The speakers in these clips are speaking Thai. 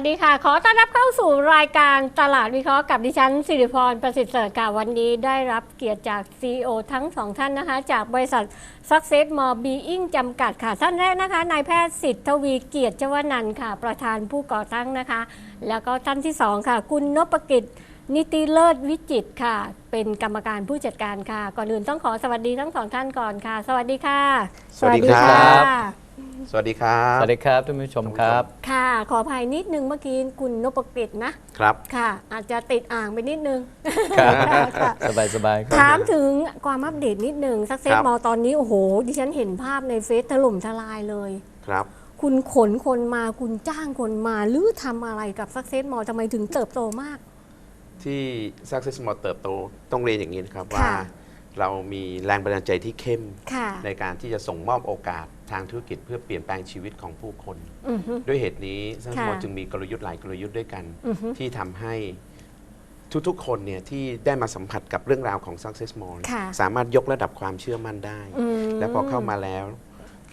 วัสดีค่ะ ขอต้อนรับเข้าสู่รายการตลาดวิเคราะห์กับดิฉันสิริพรประสิทธิ์เสริฐค่ะวันนี้ได้รับเกียรติจาก CEO ทั้งสองท่านนะคะ จากบริษัท Success More Being จำกัดค่ะ ท่านแรกนะคะนายแพทย์สิทธวีเกียรติเจวนันท์ค่ะ ประธานผู้ก่อตั้งนะคะ แล้วก็ท่านที่สองค่ะ คุณนพกิจนิติเลิศวิจิตค่ะ เป็นกรรมการผู้จัดการค่ะ ก่อนอื่นต้องขอสวัสดีทั้งสองท่านก่อนค่ะ สวัสดีค่ะ สวัสดีครับ สวัสดีครับ สวัสดีครับท่านผู้ชมครับ ค่ะ ขออภัยนิดนึงเมื่อกี้คุณนพกิจนะครับ ค่ะ อาจจะติดอ่างไปนิดนึงครับค่ะสบายสบายครับถามถึงความอัปเดตนิดนึงสักเซสครับมอลตอนนี้ โอ้โห ดิฉันเห็นภาพในเฟซถล่มทลายเลยครับ คุณขนคนมาคุณจ้างคนมา หรือทำอะไรกับสักเซสมอลทำไมถึงเติบโตมาก ที่ Success Mall เติบโตต้องเรียนอย่างนี้นะครับค่ะว่า เรามีแรงบันดาลใจที่เข้มค่ะในการที่จะส่งมอบโอกาส ทางธุรกิจเพื่อเปลี่ยนแปลงชีวิตของผู้คน อือฮึ ด้วยเหตุนี้ Success ค่ะ Mall จึงมีกลยุทธ์หลายกลยุทธ์ด้วยกัน อือฮึ ที่ทำให้ทุกๆ คนเนี่ยที่ได้มาสัมผัสกับเรื่องราวของ Success Mall ค่ะ สามารถยกระดับความเชื่อมั่นได้อืมและพอเข้ามาแล้ว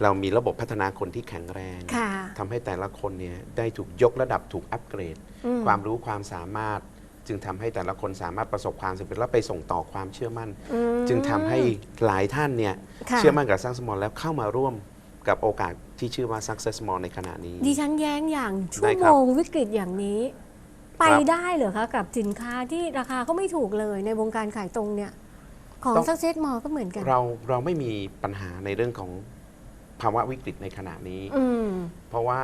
เรามีระบบพัฒนาคนที่แข็งแรงค่ะทำให้แต่ละคนเนี่ยได้ถูกยกระดับถูกอัปเกรด อืมความรู้ความสามารถ จึงทำให้แต่ละคนสามารถประสบความสำเร็จและไปส่งต่อความเชื่อมั่น อืม จึงทำให้หลายท่านเนี่ยค่ะ เชื่อมั่นกับสร้างสมอลแล้วเข้ามาร่วม กับโอกาสที่ชื่อว่า Success Mall ในขณะนี้ ดิฉันแย้งอย่างชั่ได้วคโมรับงวิกฤตอย่างนี้ ไปครับได้เหรอคะกับสินค้าที่ราคาก็ไม่ถูกเลยในวงการขายตรงเนี่ย ของต้องสักเซสมอลก็เหมือนกัน เราเราไม่มีปัญหาในเรื่องของภาวะวิกฤตในขณะนี้อืมเพราะว่า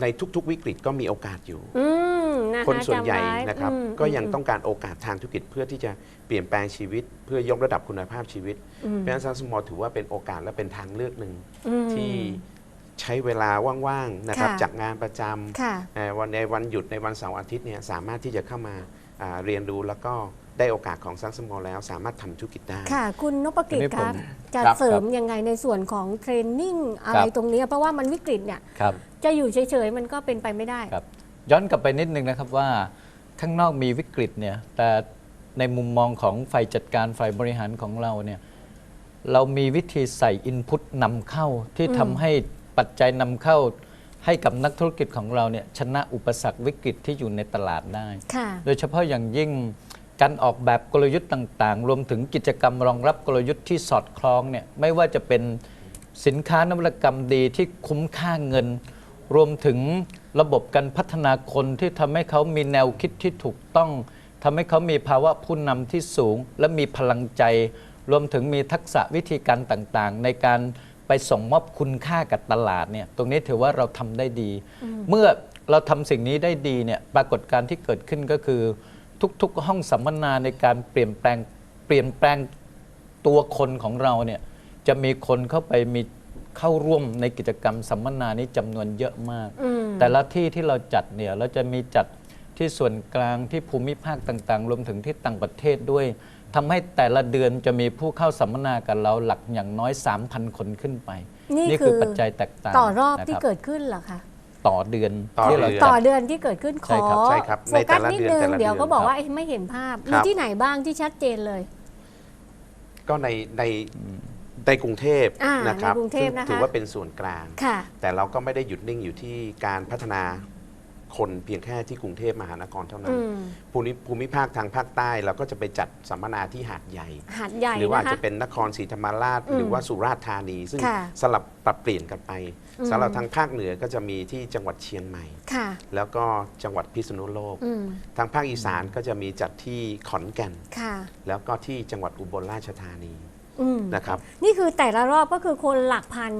ในทุกๆวิกฤตก็มีโอกาสอยู่อืม นะคะคนส่วนใหญ่จำไนะครับ อืมก็ยังมต้องการโอกาสทางธุรกิจเพื่อที่จะเปลี่ยนแปลงชีวิต เพื่อยกระดับคุณภาพชีวิตอืมเพราะฉะนั้นซังสมอลถือว่าเป็นโอกาสและเป็นทางเลือกหนึ่งอืม ที่ใช้เวลาว่างๆนะครับค่ะ จากงานประจค่ะำเอ่อวันในวันหยุดในวันเสาร์อาทิตย์เนี่ยสามารถที่จะเข้ามาอ่าเรียนรู้แล้วก็ได้โอกาสของซังสมอลแล้วสามารถทำธุรกิจได้ ค่ะ คุณนพกิจทีนี้คผมรับจะครับเสริมยังไงในส่วนของเทรนนิ่งอะไรครับ ตรงนี้ เพราะว่ามันวิกฤตเนี่ย ครับ จะอยู่เฉยๆ มันก็เป็นไปไม่ได้ ครับ ย้อนกลับไปนิดนึงนะครับว่าข้างนอกมีวิกฤตเนี่ยแต่ในมุมมองของฝ่ายจัดการฝ่ายบริหารของเราเนี่ยเรามีวิธีใส่อินพุตนำเข้าที่อืมทำให้ปัจจัยนำเข้าให้กับนักธุรกิจของเราเนี่ยชนะอุปสรรควิกฤตที่อยู่ในตลาดได้ค่ะโดยเฉพาะอย่างยิ่งการออกแบบกลยุทธ์ต่างๆ รวมถึงกิจกรรมรองรับกลยุทธ์ที่สอดคล้องเนี่ยไม่ว่าจะเป็นสินค้านวัตกรรมดีที่คุ้มค่าเงิน รวมถึงระบบการพัฒนาคนที่ทำให้เขามีแนวคิดที่ถูกต้องทำให้เขามีภาวะผู้นำที่สูง และมีพลังใจ รวมถึงมีทักษะวิธีการต่างๆ ในการไปส่งมอบคุณค่ากับตลาดเนี่ยตรงนี้ถือว่าเราทำได้ดี เมื่อเราทำสิ่งนี้ได้ดีเนี่ยปรากฏการณ์ที่เกิดขึ้นก็คือ ทุกๆ ห้องสัมมนาในการเปลี่ยนแปลงเปลี่ยนแปลงตัวคนของเราเนี่ยจะมีคนเข้าไปมี เข้าร่วมในกิจกรรมสัมมนานี้จำนวนเยอะมากอืมแต่ละที่ที่เราจัดเนี่ยเราจะมีจัดที่ส่วนกลางที่ภูมิภาคต่างๆ รวมถึงที่ต่างประเทศด้วยทำให้แต่ละเดือนจะมีผู้เข้าสัมมนากับเราหลักอย่างน้อย 3,000 คนขึ้นไปนี่คือคือปัจจัยแตกต่างต่อรอบที่นะคเกิดขึ้นเหรอคะต่อเดือนต่อที่เราเดือนจัต่อด เดือนที่เกิดขึ้นขใช่อครับใช่ครับโฟในแต่กัสละนิดเดือนนึงแต่ละเดี๋ยวเดือนก็บอกครับว่าเอ๊ะไม่เห็นภาพครัมีบที่ไหนบ้างที่ชัดเจนเลย ก็ในใน ในกรุงเทพอ่านะครับในกรุงเทพซึ่นะคะ ถือว่าเป็นส่วนกลาง ค่ะ แต่เราก็ไม่ได้หยุดนิ่งอยู่ที่การพัฒนาคนเพียงแค่ที่กรุงเทพมหานครเท่านั้อืน มภูมิภูมิภาคทางภาคใต้เราก็จะไปจัดสัมมนาที่หาดใหญ่ หาดใหญ่หรือว่านะคะจะเป็นนครศรีธรรมราช อืมหรือว่าสุราษฎร์ธานี ซึ่งค่ะสลับปรับเปลี่ยนกันไปอืม สำหรับทางภาคเหนือก็จะมีที่จังหวัดเชียงใหม่ ค่ะ แล้วก็จังหวัดพิษณุโลก อืม ทางภาคอีสานก็จะมีจัดที่ขอนแก่น ค่ะ แล้วก็ที่จังหวัดอุบลราชธานี อืมนะครับ นี่คือแต่ละรอบก็คือคนหลักพัน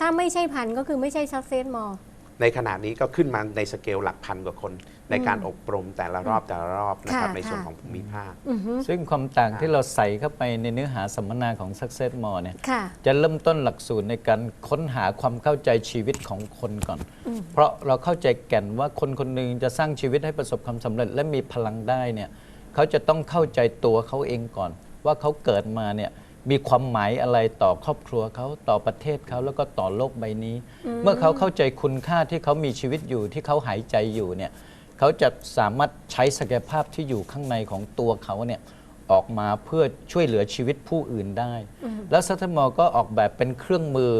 ถ้าไม่ใช่พันก็คือไม่ใช่ซักเซสมอล ในขณะนี้ก็ขึ้นมาในสเกลหลักพันกว่าคน ในการอบรมแต่ละรอบแต่ละรอบนะครับ ค่ะในส่วนค่ะ ของภูมิภาคอือฮึซึ่งความต่างที่เราใส่เข้าไปในเนื้อหาสัมมนาของ Success More เนี่ย ค่ะ จะเริ่มต้นหลักสูตรในการค้นหาความเข้าใจชีวิตของคนก่อนอืมเพราะเราเข้าใจแก่นว่าคนคนหนึ่งจะสร้างชีวิตให้ประสบความสำเร็จ และมีพลังได้เนี่ยเขาจะต้องเข้าใจตัวเขาเองก่อน ว่าเขาเกิดมาเนี่ย มีความหมายอะไรต่อครอบครัวเขาต่อประเทศเขาแล้วก็ต่อโลกใบนี้ เมื่อเขาเข้าใจคุณค่าที่เขามีชีวิตอยู่ที่เขาหายใจอยู่เนี่ยเขาจะสามารถใช้ศักยภาพที่อยู่ข้างในของตัวเขาเนี่ยออกมาเพื่อช่วยเหลือชีวิตผู้อื่นได้ แล้วซัตมอก็ออกแบบเป็นเครื่องมือ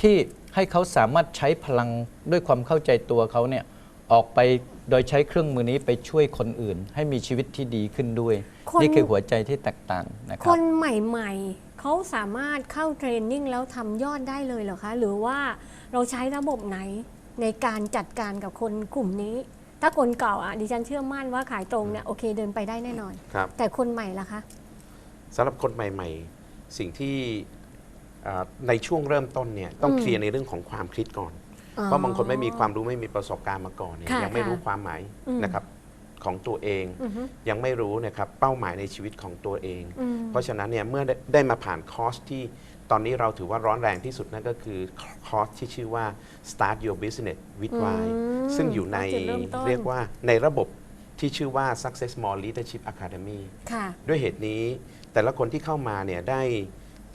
ที่ให้เขาสามารถใช้พลังด้วยความเข้าใจตัวเขาเนี่ยออกไป โดยใช้เครื่องมือนี้ไปช่วยคนอื่น ให้มีชีวิตที่ดีขึ้นด้วย คน นี่คือหัวใจที่แตกต่างนะคครับ นใหม่ๆ เขาสามารถเข้าเทรนนิ่งแล้วทำยอดได้เลยเหรอคะ หรือว่าเราใช้ระบบไหนในการจัดการกับคนกลุ่มนี้ ถ้าคนเก่าอะดิฉันเชื่อมั่นว่าขายตรงเนี่ยโอเคเดินไปได้แน่นอน ครับแต่คนใหม่ล่ะคะ สำหรับคนใหม่ ๆ สิ่งที่อ่าในช่วงเริ่มต้นเนี่ยต้องอืม เคลียร์ในเรื่องของความคิดก่อนอ๋อ เพราะบางคนไม่มีความรู้ไม่มีประสบการณ์มาก่อนเนี่ยค่ะยังไม่รู้ค่ะความหมายอืม นะครับของตัวเอง อือฮึ ยังไม่รู้นะครับเป้าหมายในชีวิตของตัวเอง อืม เพราะฉะนั้นเนี่ยเมื่อได้ได้มาผ่านคอร์สที่ตอนนี้เราถือว่าร้อนแรงที่สุดนั่นก็คือคอร์สที่ชื่อว่า start your business with why อืมซึ่งอยู่ในจุดเริ่มต้น เรียกว่าในระบบที่ชื่อว่า success more leadership academy ค่ะ ด้วยเหตุนี้แต่ละคนที่เข้ามาเนี่ยได้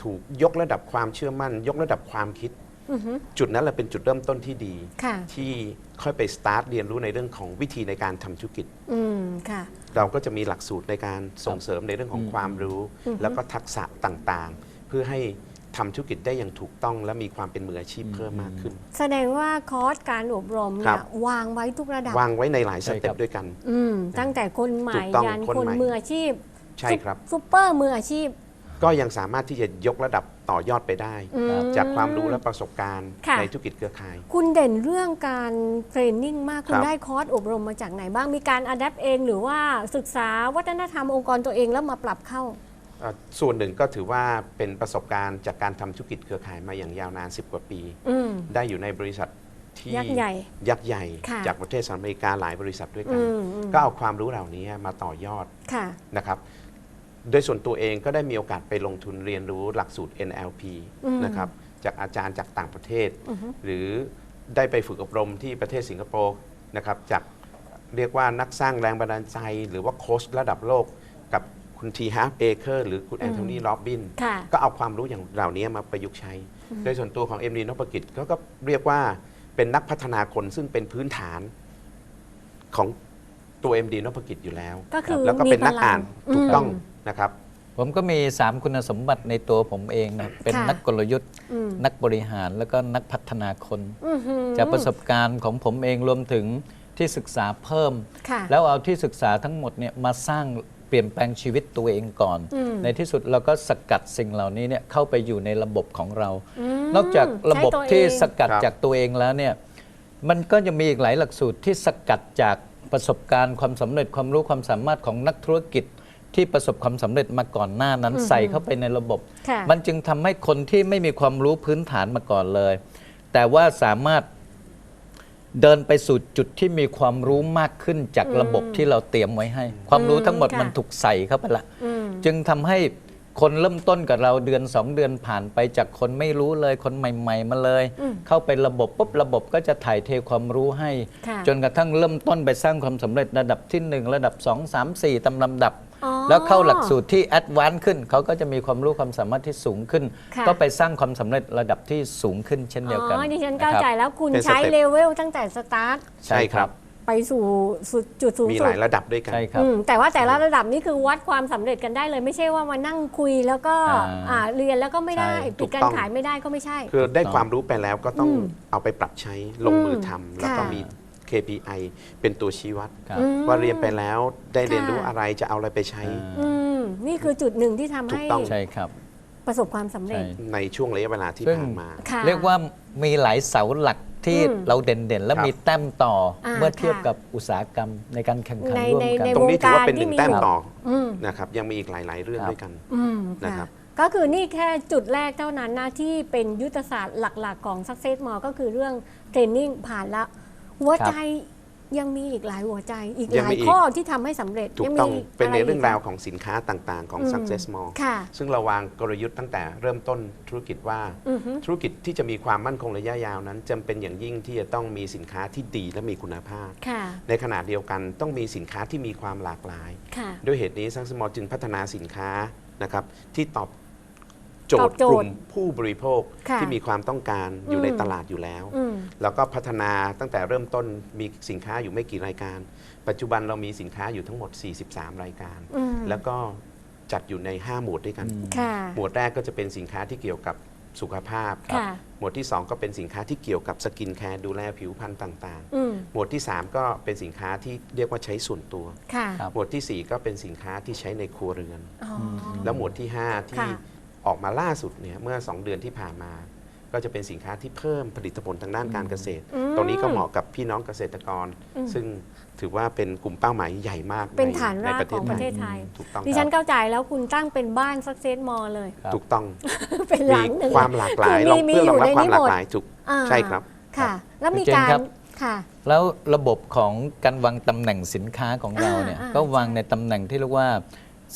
ถูกยกระดับความเชื่อมั่น ยกระดับความคิดอือฮึ จุดนั้นแหละเป็นจุดเริ่มต้นที่ดีค่ะที่ค่อยไปสตาร์ทเรียนรู้ในเรื่องของวิธีในการทำธุรกิจอืมค่ะเราก็จะมีหลักสูตรในการส่งเสริมในเรื่องของอืมความรู้อือฮึแล้วก็ทักษะต่างๆ เพื่อให้ทำธุรกิจได้อย่างถูกต้องและมีความเป็นมืออาชีพเพิ่มมากขึ้น แสดงว่าคอร์สการอบรมครัเนี่ยบวางไว้ทุกระดับ วางไว้ในหลายสใช่เต็ปครับด้วยกันอืมตั้งแต่คนใหม่ถูกต้องยันคนคนใหม่มืออาชีพใช่ครับซุปเปอร์มืออาชีพ ก็ยังสามารถที่จะยกระดับต่อยอดไปได้ อืม จากความรู้และประสบการณ์ค่ะ ในธุรกิจเครือข่าย คุณเด่นเรื่องการเทรนนิ่งมาก คุคณรับ ได้คอร์สอบรมมาจากไหนบ้าง มีการอัดแอปเองหรือว่าศึกษาวัฒนธรรมองค์กรตัวเองแล้วมาปรับเข้า เอ่อส่วนหนึ่งก็ถือว่าเป็นประสบการณ์จากการทำธุรกิจเครือข่ายมาอย่างยาวนาน 10 กว่าปี อืม ได้อยู่ในบริษัทที่ยักษ์ใหญ่ยักษ์ใหญ่ ค่ะจากประเทศสหรัฐอเมริกาหลายบริษัทด้วยกัน อืมอืม ก็เอาความรู้เหล่านี้มาต่อยอดค่ะ นะครับ โดยส่วนตัวเองก็ได้มีโอกาสไปลงทุนเรียนรู้หลักสูตร NLP อืมนะครับจากอาจารย์จากต่างประเทศ อือฮึ หรือได้ไปฝึกอบรมที่ประเทศสิงคโปร์นะครับจากเรียกว่านักสร้างแรงบันดาลใจ หรือว่าโค้ชระดับโลกกับคุณทีฮาร์เอเคอร์หรือคุณแอนโทนีโรบบิน ค่ะ ก็เอาความรู้อย่างเหล่านี้มาประยุกต์ใช้ โดยส่วนตัวของเอ็มดีนพกิจก็ก็เรียกว่าเป็นนักพัฒนาคนซึ่งเป็นพื้นฐานของ ตัว MD นพกิจอยู่แล้ว ก็คือแล้วก็เป็นนักอ่านมีพลัง ถูกต้องอืมนะครับ ผมก็มี 3 คุณสมบัติในตัวผมเองนะเป็นค่ะ นักกลยุทธ์ อืมนักบริหารแล้วก็นักพัฒนาคน อื้อหือจากประสบการณ์ของผมเองรวมถึงที่ศึกษาเพิ่ม ค่ะ แล้วเอาที่ศึกษาทั้งหมดเนี่ยมาสร้างเปลี่ยนแปลงชีวิตตัวเองก่อน อืม ในที่สุดเราก็สกัดสิ่งเหล่านี้เนี่ยเข้าไปอยู่ในระบบของเรา มนอกจากระบบใช้ตัวที่เองสกัดครับ จากตัวเองแล้วเนี่ยมันก็จะมีอีกหลายหลักสูตรที่สกัดจาก ประสบการณ์ความสำเร็จความรู้ความสามารถของนักธุรกิจที่ประสบความสำเร็จมาก่อนหน้านั้นอืมใส่เข้าไปในระบบค่ะมันจึงทำให้คนที่ไม่มีความรู้พื้นฐานมาก่อนเลย แต่ว่าสามารถเดินไปสู่จุดที่มีความรู้มากขึ้นจากอืมระบบที่เราเตรียมไว้ให้ ความรู้ทั้งหมดค่ะมันถูกใส่เข้าไปละอืมจึงทำให้ คนเริ่มต้นกับเราเดือน 2 เดือนผ่านไปจากคนไม่รู้เลยคนใหม่ ๆ มาเลย อืมเข้าไประบบปุ๊บระบบก็จะถ่ายเทความรู้ให้ ค่ะ จนกระทั่งเริ่มต้นไปสร้างความสำเร็จระดับที่ 1 ระดับ 2 3 4ตามลำดับ อ๋อ แล้วเข้าหลักสูตรที่แอดวานซ์ขึ้น เขาก็จะมีความรู้ความสามารถที่สูงขึ้น ค่ะ ก็ไปสร้างความสำเร็จระดับที่สูงขึ้นเช่นเดียวกันอ๋อดิฉันเข้าใจะครับ แล้วคุณเป็นสใช้เต็ป เลเวลตั้งแต่สตาร์ท ใช่ครับ ไปสู่สุดจุดสูงมีสุหดลายระดับด้วยกัน ใช่ครับ อืมแต่ว่าแต่ละระดับนี่คือวัดความสำเร็จกันได้เลย ไม่ใช่ว่ามานั่งคุยแล้วก็อ่าอ่าเรียนแล้วก็ไม่ได้ใช่ ปิดการถูกต้อง ขายไม่ได้ก็ไม่ใช่ คือได้ถูกต้องความรู้ไปแล้วก็ต้องอืมเอาไปปรับใช้ลงมือทำแล้วก็ค่ะ มี KPI เป็นตัวชี้วัด ครับ อืม ว่าเรียนไปแล้วได้เรียนรู้ค่ะ อะไรจะเอาอะไรไปใช้อืมนี่คือจุดหนึ่งที่ทำถูให้กต้องใช่ครับ ประสบความสำเร็จใช่ในช่วงระยะเวลาที่ซึ่ง ผ่านมา ค่ะ เรียกว่ามีหลายเสาหลัก ที่อืมเราเด่นๆ และครับมีแต้มต่ออาเมื่อเทียบค่ะกับอุตสาหกรรมในการแข่งขันในร่วมในกันในตรงนี้ถือว่าเป็นหนึ่งวงการที่มีแต้มต่ออืมนะครับยังมีอีกหลาย ๆ เรื่องครับด้วยกันอืมนะคค่ะรับก็คือนี่แค่จุดแรกเท่านั้นนะที่เป็นยุทธศาสตร์หลัก ๆ ของ Success Mall ก็คือเรื่องเทรนนิ่งผ่านละหัวใจ ยังมีอีกหลายหัวใจอีกยังหลามียอีก ข้อที่ทำให้สำเร็จถูยักมีต้องเป็นในะไกเรื่องราวของสินค้าต่างๆของอืม Success Mall ค่ะ ซึ่งเราวางกลยุทธ์ตั้งแต่เริ่มต้นธุรกิจว่า อือฮึ ธุรกิจที่จะมีความมั่นคงระยะยาวนั้นจำเป็นอย่างยิ่งที่จะต้องมีสินค้าที่ดีและมีคุณภาพ ค่ะในขณะเดียวกันต้องมีสินค้าที่มีความหลากหลาย ค่ะ ด้วยเหตุนี้ซังสมอลจึงพัฒนาสินค้านะครับที่ตอบ โจตอทบย์โจทย์กลุ่มผู้บริโภคค่ะที่มีความต้องการอยู่อืมในตลาดอยู่แล้ว อืม แล้วก็พัฒนาตั้งแต่เริ่มต้นมีสินค้าอยู่ไม่กี่รายการ ปัจจุบันเรามีสินค้าอยู่ทั้งหมด 43 รายการ อืมแล้วก็จัดอยู่ใน 5 หมวดด้วยกัน ค่ะ หมวดแรกก็จะเป็นสินค้าที่เกี่ยวกับสุขภาพค่ะ หมวดที่ 2 ก็เป็นสินค้าที่เกี่ยวกับสกินแคร์ดูแลผิวพรรณต่างอืมๆ หมวดที่ 3 ก็เป็นสินค้าที่เรียกว่าใช้ส่วนตัว ค่ะครับ หมวดทีสี่ 4 ก็เป็นสินค้าที่ใช้ในครัวเรือน อ๋อ แล้วหมวดที่ 5 ที่ค่ะ ออกมาล่าสุดเนี่ยเมื่อ 2 เดือนที่ผ่านมา ก็จะเป็นสินค้าที่เพิ่มผลิตผลทางด้านการเกษตร อืม ตรงนี้ก็เหมาะกับพี่น้องเกษตรกรอืมซึ่งถือว่าเป็นกลุ่มเป้าหมายใหญ่มากเป็นในฐานรากของประเทศไทย ถูกต้องดิฉันเข้าใจแล้วคุณตั้งเป็นบ้านซักเซสมอลเลย ครับ ถูกต้องเป็นหมีลังหนึ่ง ความหลากหลายคือลองมีเพื่อรองรับอยู่ในความนี้หลาหมกด หลายถูกอ่าใช่ครับ ค่ะ แล้วมีคุณเจนการครับ ค่ะ แล้วระบบของการวางตำแหน่งสินค้าของเราเนี่ยอ่าอ่า ก็วางในตำแหน่งที่เรียกว่า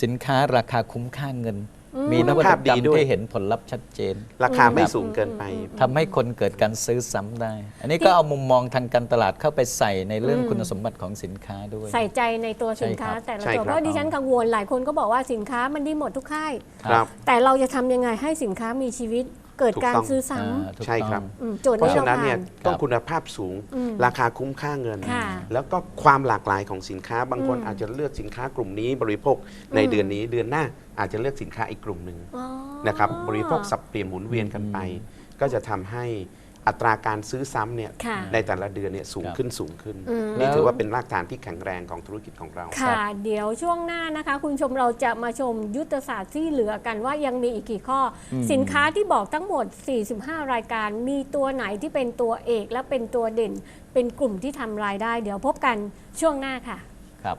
สินค้าราคาคุ้มค่าเงินอื มมีนวัตกรรมคุณภาพดีด้วยที่เห็นผลลัพธ์ชัดเจน ราคาไม่ครับสูงเกินไปทำให้คนเกิดการซื้อซ้ำได้ อันนี้ก็เอามุมมองทางการตลาดเข้าไปใส่ในเรื่องอืมคุณสมบัติของสินค้าด้วย ใส่ใจในตัวสินค้าใช่ครับแต่ละใช่ตัวครับเพราะดิฉันกังวลหลายคนก็บอกว่าสินค้ามันดีหมดทุกค่ายครับแต่เราจะทำยังไงให้สินค้ามีชีวิต เกิดการถูกต้อง ซื้อซ้ อ่าถูกใช่ครับำอืมโจทย์เพราะนี้ฉะเรานั้นผ่าเนี่ยน ต้องคุณภาพสูง อืมราคาคุ้มค่าเงิน ค่ะแล้วก็ความหลากหลายของสินค้าบางคนอืมอาจจะเลือกสินค้ากลุ่มนี้ บริโภคในอืม เดือนนี้เดือนหน้าอาจจะเลือกสินค้าอีกกลุ่มหนึ่งอ๋อ นะครับบริโภคสับเปลี่ยนหมุนเวียนกันไป ก็จะทำให้ อัตราการซื้อซ้ำเนี่ยค่ะ ในแต่ละเดือนเนี่ยสูงครับขึ้นสูงขึ้น อืม นี่ถือว่าเป็นรากฐานที่แข็งแรงของธุรกิจของเรา ค่ะ เดี๋ยวช่วงหน้านะคะ คุณผู้ชมเราจะมาชมยุทธศาสตร์ที่เหลือกันว่ายังมีอีกกี่ข้ออม สินค้าที่บอกทั้งหมด 45 รายการ มีตัวไหนที่เป็นตัวเอกและเป็นตัวเด่น เป็นกลุ่มที่ทำรายได้ เดี๋ยวพบกันช่วงหน้าค่ะ ครับ